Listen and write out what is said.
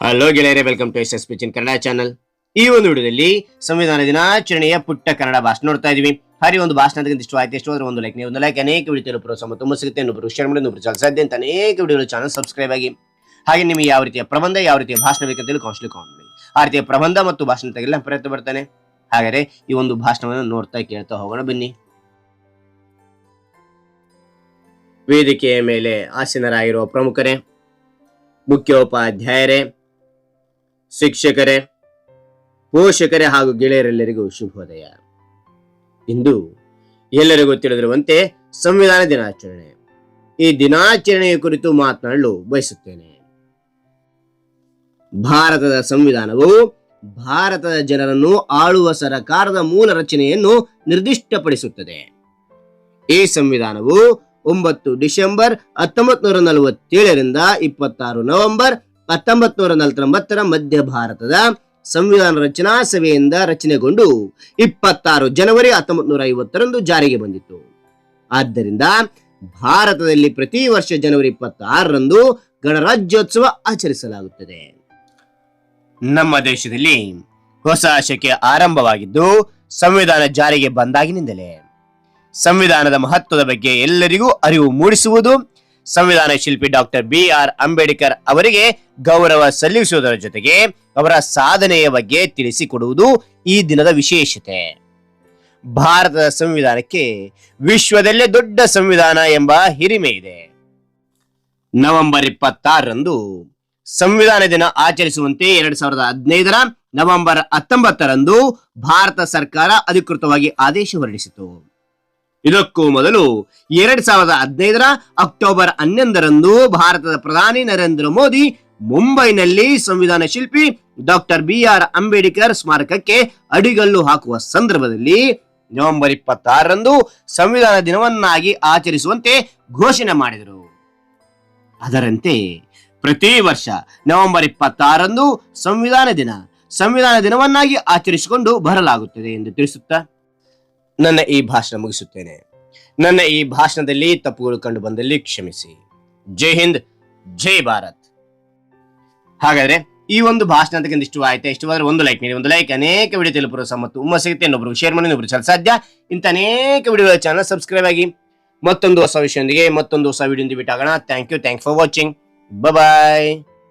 Hello ಗೆಳೆಯರೆ welcome to S S ಪಿಚಿನ್ Kannada channel ಈ ಒಂದು ವಿಡಿಯೋದಲ್ಲಿ ಸಂವಿಧಾನ ದಿನಾಚರಣೆಯ ಪುಟ್ಟ ಕನ್ನಡ ಭಾಷಣ ನೋಡ್ತಾ ಇದೀವಿ. ಹರಿ ಒಂದು ಭಾಷಣ ಅಂತ ಇಷ್ಟು ಆಯ್ತು, ಎಷ್ಟು ಒಂದು ಲೈಕ್ ನೀವು ಒಂದು ಲೈಕ್ ಅನೇಕ ವಿಡಿಯೋ ಪ್ರೋತ್ಸಾಹ ತುಂಬ ಸಿಗುತ್ತೆ ಇನ್ನೊಬ್ಬರು ಶೇರ್ ಮಾಡಿ ಇನ್ನೊಬ್ಬರು ಸಾಧ್ಯ ಅಂತ ಅನೇಕ ವಿಡಿಯೋ ಚಾನಲ್ ಸಬ್ಸ್ಕ್ರೈಬ್ ಆಗಿ. ಹಾಗೆ ನಿಮಗೆ ಯಾವ ರೀತಿಯ ಪ್ರಬಂಧ, ಯಾವ ರೀತಿಯ ಭಾಷಣ ಬೇಕಂತ ಕೌನ್ಸಿಲ್ ಕಾಲ್ ಮಾಡಿ. ಆ ರೀತಿಯ ಪ್ರಬಂಧ ಮತ್ತು ಭಾಷಣ ತೆಗೆಲ್ಲ ಪ್ರಯತ್ನ ಬರ್ತಾನೆ ಹಾಗಾದ್ರೆ ಈ ಒಂದು ಭಾಷಣವನ್ನು ನೋಡ್ತಾ ಕೇಳ್ತಾ ಹೋಗೋಣ, ಬನ್ನಿ. ವೇದಿಕೆಯ ಮೇಲೆ ಆಸೀನರಾಗಿರುವ ಪ್ರಮುಖರೇ, ಮುಖ್ಯೋಪಾಧ್ಯಾಯರೇ ಶಿಕ್ಷಕರೇ, ಪೋಷಕರೇ ಹಾಗೂ ಗೆಳೆಯರೆಲ್ಲರಿಗೂ ಶುಭೋದಯ. ಇಂದು ಎಲ್ಲರಿಗೂ ತಿಳಿದಿರುವಂತೆ ಸಂವಿಧಾನ ದಿನಾಚರಣೆ. ಈ ದಿನಾಚರಣೆಯ ಕುರಿತು ಮಾತನಾಡಲು ಬಯಸುತ್ತೇನೆ. ಭಾರತದ ಸಂವಿಧಾನವು ಭಾರತದ ಜನರನ್ನು ಆಳುವ ಸರಕಾರದ ಮೂಲ ರಚನೆಯನ್ನು ನಿರ್ದಿಷ್ಟಪಡಿಸುತ್ತದೆ. ಈ ಸಂವಿಧಾನವು ಒಂಬತ್ತು ಡಿಸೆಂಬರ್ ಹತ್ತೊಂಬತ್ತು ನೂರ ನಲವತ್ತೇಳರಿಂದ ಇಪ್ಪತ್ತಾರು ನವೆಂಬರ್ ಹತ್ತೊಂಬತ್ ನೂರ ಮಧ್ಯ ಭಾರತದ ಸಂವಿಧಾನ ರಚನಾ ಸಭೆಯಿಂದ ರಚನೆಗೊಂಡು ಇಪ್ಪತ್ತಾರು ಜನವರಿ ಹತ್ತೊಂಬತ್ ನೂರ ಐವತ್ತರಂದು ಜಾರಿಗೆ ಬಂದಿತ್ತು. ಆದ್ದರಿಂದ ಭಾರತದಲ್ಲಿ ಪ್ರತಿ ವರ್ಷ ಜನವರಿ ಇಪ್ಪತ್ತಾರರಂದು ಗಣರಾಜ್ಯೋತ್ಸವ ಆಚರಿಸಲಾಗುತ್ತದೆ. ನಮ್ಮ ದೇಶದಲ್ಲಿ ಹೊಸ ಶಕೆ ಆರಂಭವಾಗಿದ್ದು ಸಂವಿಧಾನ ಜಾರಿಗೆ ಬಂದಾಗಿನಿಂದಲೇ. ಸಂವಿಧಾನದ ಮಹತ್ವದ ಬಗ್ಗೆ ಎಲ್ಲರಿಗೂ ಅರಿವು ಮೂಡಿಸುವುದು ಸಂವಿಧಾನ ಶಿಲ್ಪಿ ಡಾಕ್ಟರ್ ಬಿ ಆರ್ ಅಂಬೇಡ್ಕರ್ ಅವರಿಗೆ ಗೌರವ ಸಲ್ಲಿಸುವುದರ ಜೊತೆಗೆ ಅವರ ಸಾಧನೆಯ ಬಗ್ಗೆ ತಿಳಿಸಿಕೊಡುವುದು ಈ ದಿನದ ವಿಶೇಷತೆ. ಭಾರತದ ಸಂವಿಧಾನಕ್ಕೆ ವಿಶ್ವದಲ್ಲೇ ದೊಡ್ಡ ಸಂವಿಧಾನ ಎಂಬ ಹಿರಿಮೆ ಇದೆ. ನವೆಂಬರ್ ಇಪ್ಪತ್ತಾರರಂದು ಸಂವಿಧಾನ ದಿನ ಆಚರಿಸುವಂತೆ ಎರಡ್ ಸಾವಿರದ ಹದಿನೈದರ ನವೆಂಬರ್ ಹತ್ತೊಂಬತ್ತರಂದು ಭಾರತ ಸರ್ಕಾರ ಅಧಿಕೃತವಾಗಿ ಆದೇಶ ಹೊರಡಿಸಿತು. ಇದಕ್ಕೂ ಮೊದಲು ಎರಡ್ ಸಾವಿರದ ಹದಿನೈದರ ಅಕ್ಟೋಬರ್ ಹನ್ನೊಂದರಂದು ಭಾರತದ ಪ್ರಧಾನಿ ನರೇಂದ್ರ ಮೋದಿ ಮುಂಬೈನಲ್ಲಿ ಸಂವಿಧಾನ ಶಿಲ್ಪಿ ಡಾಕ್ಟರ್ ಬಿ ಆರ್ ಅಂಬೇಡ್ಕರ್ ಸ್ಮಾರಕಕ್ಕೆ ಅಡಿಗಲ್ಲು ಹಾಕುವ ಸಂದರ್ಭದಲ್ಲಿ ನವೆಂಬರ್ ಇಪ್ಪತ್ತಾರರಂದು ಸಂವಿಧಾನ ದಿನವನ್ನಾಗಿ ಆಚರಿಸುವಂತೆ ಘೋಷಣೆ ಮಾಡಿದರು. ಅದರಂತೆ ಪ್ರತಿ ವರ್ಷ ನವೆಂಬರ್ ಇಪ್ಪತ್ತಾರರಂದು ಸಂವಿಧಾನ ದಿನ, ಸಂವಿಧಾನ ದಿನವನ್ನಾಗಿ ಆಚರಿಸಿಕೊಂಡು ಬರಲಾಗುತ್ತದೆ ಎಂದು ತಿಳಿಸುತ್ತಾ ನನ್ನ ಈ ಭಾಷಣ ಮುಗಿಸುತ್ತೇನೆ. ನನ್ನ ಈ ಭಾಷಣದಲ್ಲಿ ತಪ್ಪುಗಳು ಕಂಡು ಬಂದಲ್ಲಿ ಕ್ಷಮಿಸಿ. ಜೈ ಹಿಂದ್, ಜೈ ಭಾರತ್. ಹಾಗಾದ್ರೆ ಈ ಒಂದು ಭಾಷಣ ಅಂತ ಇಷ್ಟು ಆಯ್ತಾ? ಇಷ್ಟವಾದ್ರೆ ಒಂದು ಲೈಕ್ ನೀಡಿ, ಒಂದು ಲೈಕ್ ಅನೇಕ ವಿಡಿಯೋ ತಲುಪುವ ಮತ್ತು ಉಮ್ಮ ಸಿಗುತ್ತೆ. ಇನ್ನೊಬ್ರು ಶೇರ್ ಮಾಡಿ ಇನ್ನೊಬ್ರು ಚಲ ಸಾಧ್ಯ. ಇಂಥ ಅನೇಕ ವಿಡಿಯೋಗಳ ಚಾನಲ್ ಸಬ್ಸ್ಕ್ರೈಬ್ ಆಗಿ ಮತ್ತೊಂದು ಹೊಸ ವಿಷಯದೊಂದಿಗೆ ಮತ್ತೊಂದು ಹೊಸ video ಬಿಟ್ಟಾಗೋಣ thank you thank for watching bye